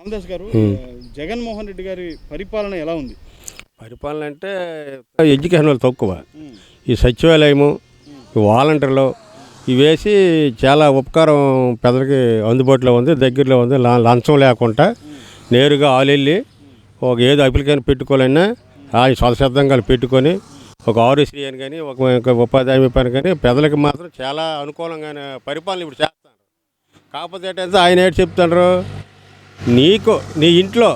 రామదాస్ గారు జగన్మోహన్ రెడ్డి గారి పరిపాలన ఎలా ఉంది? పరిపాలన అంటే ఎడ్యుకేషన్ వాళ్ళు తక్కువ. ఈ సచివాలయము ఈ వాలంటీర్లు ఇవేసి చాలా ఉపకారం పెద్దలకి అందుబాటులో ఉంది దగ్గరలో ఉంది లంచం లేకుండా నేరుగా ఆలెళ్ళి ఒక ఏదో అప్లికేషన్ పెట్టుకోవాలన్నా ఆ స్వతసిద్ధంగా పెట్టుకొని ఒక ఆరోశ్రీ అని కానీ ఒక ఉపాధి హామీ పని కానీ పెద్దలకి మాత్రం చాలా అనుకూలంగానే పరిపాలన ఇప్పుడు చేస్తున్నారు. కాకపోతే ఏంటంటే ఆయన ఏంటి చెప్తున్నారు నీకు నీ ఇంట్లో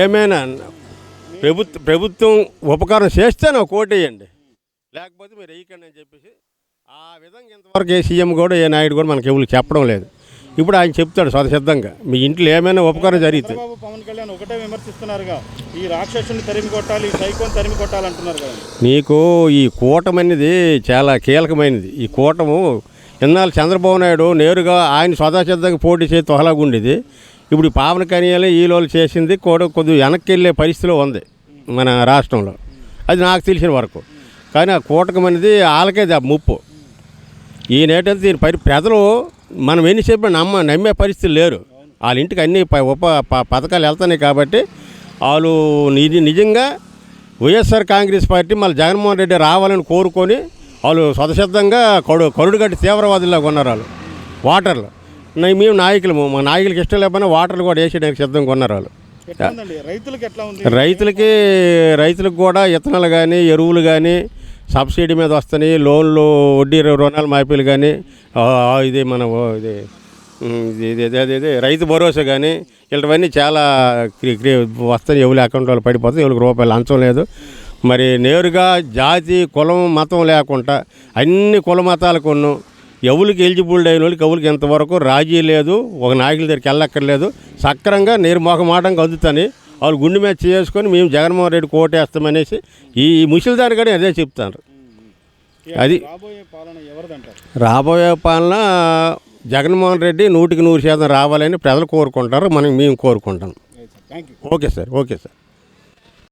ఏమైనా ప్రభుత్వ ప్రభుత్వం ఉపకారం చేస్తే నాకు కోటేయండి లేకపోతే మీరు వేయకండి అని చెప్పేసి ఆ విధంగా ఇంతవరకు ఏ సీఎం కూడా ఏ నాయుడు కూడా మనకి ఎవరు చెప్పడం లేదు. ఇప్పుడు ఆయన చెప్తాడు స్వతసిద్ధంగా మీ ఇంట్లో ఏమైనా ఉపకారం జరిగితే. పవన్ కళ్యాణ్ ఒకటే విమర్శిస్తున్నారుగా ఈ రాక్షసుని తరిమి కొట్టాలి ఈ సైకోని తరిమి కొట్టాలంటున్నారు నీకు ఈ కూటమి అనేది చాలా కీలకమైనది. ఈ కూటము ఇన్నాళ్ళు చంద్రబాబు నాయుడు నేరుగా ఆయన స్వతసిద్ధంగా పోటీ చేసి తొహలాగా ఉండేది ఇప్పుడు పావన కన్యాలు ఈలోలు చేసింది కూడా కొద్దిగా వెనక్కి వెళ్ళే పరిస్థితిలో ఉంది మన రాష్ట్రంలో. అది నాకు తెలిసిన వరకు. కానీ ఆ కూటకం అనేది వాళ్ళకే దా ముప్పు. ఈయనేటంటే దీని పరి ప్రజలు మనం ఎన్ని చెప్పినా నమ్మ నమ్మే పరిస్థితి లేరు. వాళ్ళ ఇంటికి అన్ని ప- ఉప ప- పథకాలు వెళ్తున్నాయి కాబట్టి వాళ్ళు నిజ నిజంగా వైఎస్ఆర్ కాంగ్రెస్ పార్టీ మళ్ళీ జగన్మోహన్ రెడ్డి రావాలని కోరుకొని వాళ్ళు స్వతసిద్ధంగా కడు కరుడుగడ్డి తీవ్రవాదుల్లాగా ఉన్నారు వాళ్ళు. వాటర్లు. మేము నాయకులము. మా నాయకులకి ఇష్టం లేకపోయినా వాటర్లు కూడా వేసేయడానికి సిద్ధంగా ఉన్నారు వాళ్ళు. రైతులకు ఎట్లా ఉంది? రైతులకి రైతులకు కూడా ఇత్తనాలు కానీ ఎరువులు కానీ సబ్సిడీ మీద వస్తున్నాయి. లోన్లు వడ్డీ రుణాలు మాఫీలు కానీ ఇది మన ఇది ఇది రైతు భరోసా కానీ ఇలాంటివన్నీ చాలా వస్తాయి ఎవరి అకౌంట్లో పడిపోతాయి ఎవరికి రూపాయలు లంచం లేదు. మరి నేరుగా జాతి కులం మతం లేకుండా అన్ని కుల మతాలకు ఎవరికి ఎలిజిబుల్ అయిన వాళ్ళకి ఎవరికి ఇంతవరకు రాజీ లేదు ఒక నాయకుల దగ్గరికి వెళ్ళక్కర్లేదు. సక్రంగా నిర్మోహమాటంగా అందుతాని వాళ్ళు గుండె మీద చేసుకొని మేము జగన్మోహన్ రెడ్డి కోటేస్తామనేసి ఈ ముసలిదారి కూడా అదే చెప్తాను అది రాబోయే పాలన ఎవరిదంటారు? రాబోయే పాలన జగన్మోహన్ రెడ్డి నూటికి నూరు శాతం రావాలని ప్రజలు కోరుకుంటారు మనం మేము కోరుకుంటాం. Okay sir okay sir.